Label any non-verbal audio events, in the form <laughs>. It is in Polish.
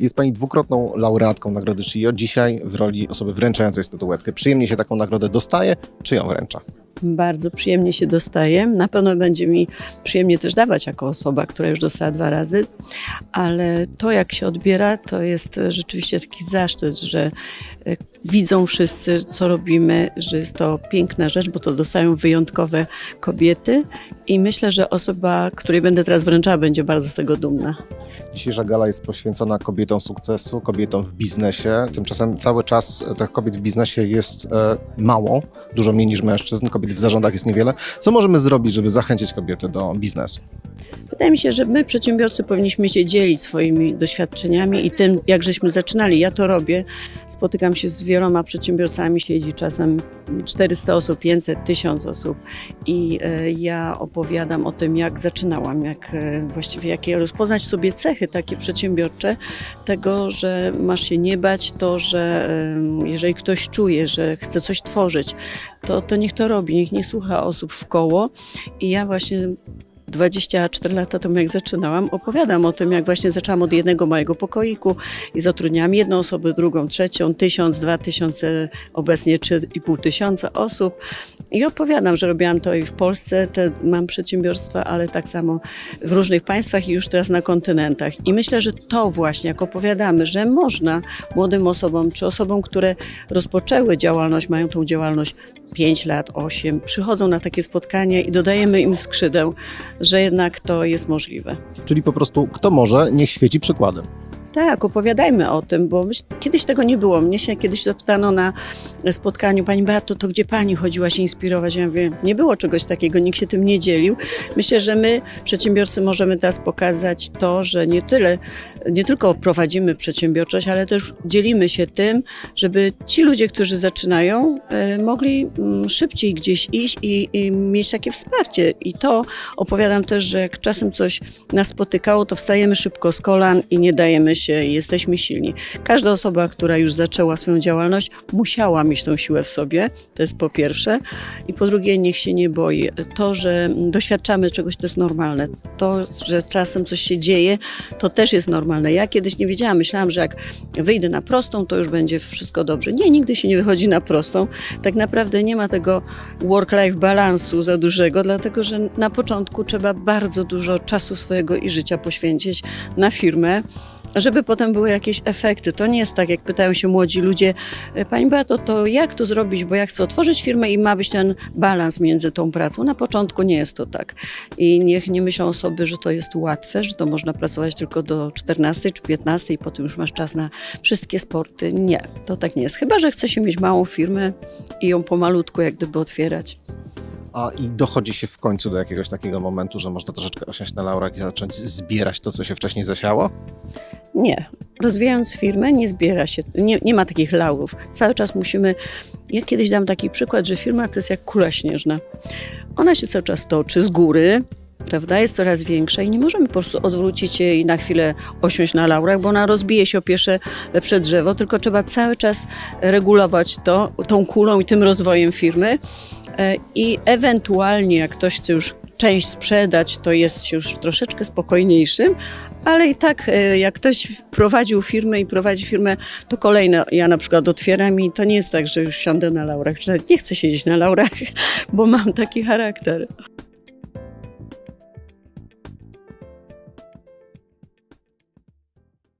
Jest Pani dwukrotną laureatką Nagrody Shio, dzisiaj w roli osoby wręczającej statuetkę. Przyjemnie się taką nagrodę dostaje, czy ją wręcza? Bardzo przyjemnie się dostaje. Na pewno będzie mi przyjemnie też dawać jako osoba, która już dostała dwa razy, ale to jak się odbiera, to jest rzeczywiście taki zaszczyt, że e, widzą wszyscy, co robimy, że jest to piękna rzecz, bo to dostają wyjątkowe kobiety i myślę, że osoba, której będę teraz wręczała, będzie bardzo z tego dumna. Dzisiejsza gala jest poświęcona kobietom sukcesu, kobietom w biznesie. Tymczasem cały czas tych kobiet w biznesie jest e, mało, dużo mniej niż mężczyzn. Kobiet w zarządach jest niewiele. Co możemy zrobić, żeby zachęcić kobiety do biznesu? Wydaje mi się, że my, przedsiębiorcy, powinniśmy się dzielić swoimi doświadczeniami i tym, jak żeśmy zaczynali. Ja to robię. Spotykam się z wieloma przedsiębiorcami, siedzi czasem 400 osób, 500, 1000 osób i e, ja opowiadam o tym, jak zaczynałam, jak e, właściwie jakie rozpoznać sobie cechy takie przedsiębiorcze, tego, że masz się nie bać, to, że jeżeli ktoś czuje, że chce coś tworzyć, to, to niech to robi, niech nie słucha osób w koło i ja właśnie 24 lata temu, jak zaczynałam, opowiadam o tym, jak właśnie zaczęłam od jednego małego pokoiku i zatrudniałam jedną osobę, drugą, trzecią, tysiąc, dwa tysiące, obecnie trzy i pół tysiąca osób. I opowiadam, że robiłam to i w Polsce, te, mam przedsiębiorstwa, ale tak samo w różnych państwach i już teraz na kontynentach. I myślę, że to właśnie, jak opowiadamy, że można młodym osobom, czy osobom, które rozpoczęły działalność, mają tą działalność 5 lat, 8, przychodzą na takie spotkania i dodajemy im skrzydeł, że jednak to jest możliwe. Czyli po prostu kto może, niech świeci przykładem. Tak, opowiadajmy o tym, bo myśl, kiedyś tego nie było. Mnie się kiedyś zapytano na spotkaniu, Pani Beato, to gdzie Pani chodziła się inspirować? Ja mówię, nie było czegoś takiego, nikt się tym nie dzielił. Myślę, że my, przedsiębiorcy, możemy teraz pokazać to, że nie tyle, nie tylko prowadzimy przedsiębiorczość, ale też dzielimy się tym, żeby ci ludzie, którzy zaczynają, e, mogli mm, szybciej gdzieś iść i, i mieć takie wsparcie. I to opowiadam też, że jak czasem coś nas spotykało, to wstajemy szybko z kolan i nie dajemy się, i jesteśmy silni. Każda osoba, która już zaczęła swoją działalność, musiała mieć tą siłę w sobie, to jest po pierwsze. I po drugie, niech się nie boi. To, że doświadczamy czegoś, to jest normalne. To, że czasem coś się dzieje, to też jest normalne. Ja kiedyś nie wiedziałam, myślałam, że jak wyjdę na prostą, to już będzie wszystko dobrze. Nie, nigdy się nie wychodzi na prostą. Tak naprawdę nie ma tego work-life balansu za dużego, dlatego że na początku trzeba bardzo dużo czasu swojego i życia poświęcić na firmę, żeby potem były jakieś efekty. To nie jest tak, jak pytają się młodzi ludzie, "E, Pani Beato, to jak to zrobić, bo ja chcę otworzyć firmę i ma być ten balans między tą pracą. Na początku nie jest to tak. I niech nie myślą osoby, że to jest łatwe, że to można pracować tylko do 14 czy 15 i potem już masz czas na wszystkie sporty. Nie, to tak nie jest. Chyba, że chce się mieć małą firmę i ją pomalutku jak gdyby otwierać. A i dochodzi się w końcu do jakiegoś takiego momentu, że można troszeczkę osiąść na laurach i zacząć zbierać to, co się wcześniej zasiało? Nie. Rozwijając firmę nie zbiera się, nie, nie ma takich laurów. Cały czas musimy, ja kiedyś dam taki przykład, że firma to jest jak kula śnieżna. Ona się cały czas toczy z góry, prawda, jest coraz większa i nie możemy po prostu odwrócić się i na chwilę osiąść na laurach, bo ona rozbije się o pierwsze lepsze drzewo, tylko trzeba cały czas regulować to, tą kulą i tym rozwojem firmy E, i ewentualnie jak ktoś chce już część sprzedać, to jest już troszeczkę spokojniejszym, ale i tak e, jak ktoś prowadził firmę i prowadzi firmę, to kolejne ja na przykład otwieram i to nie jest tak, że już siądę na laurach. Już nawet nie chcę siedzieć na laurach, <laughs> bo mam taki charakter.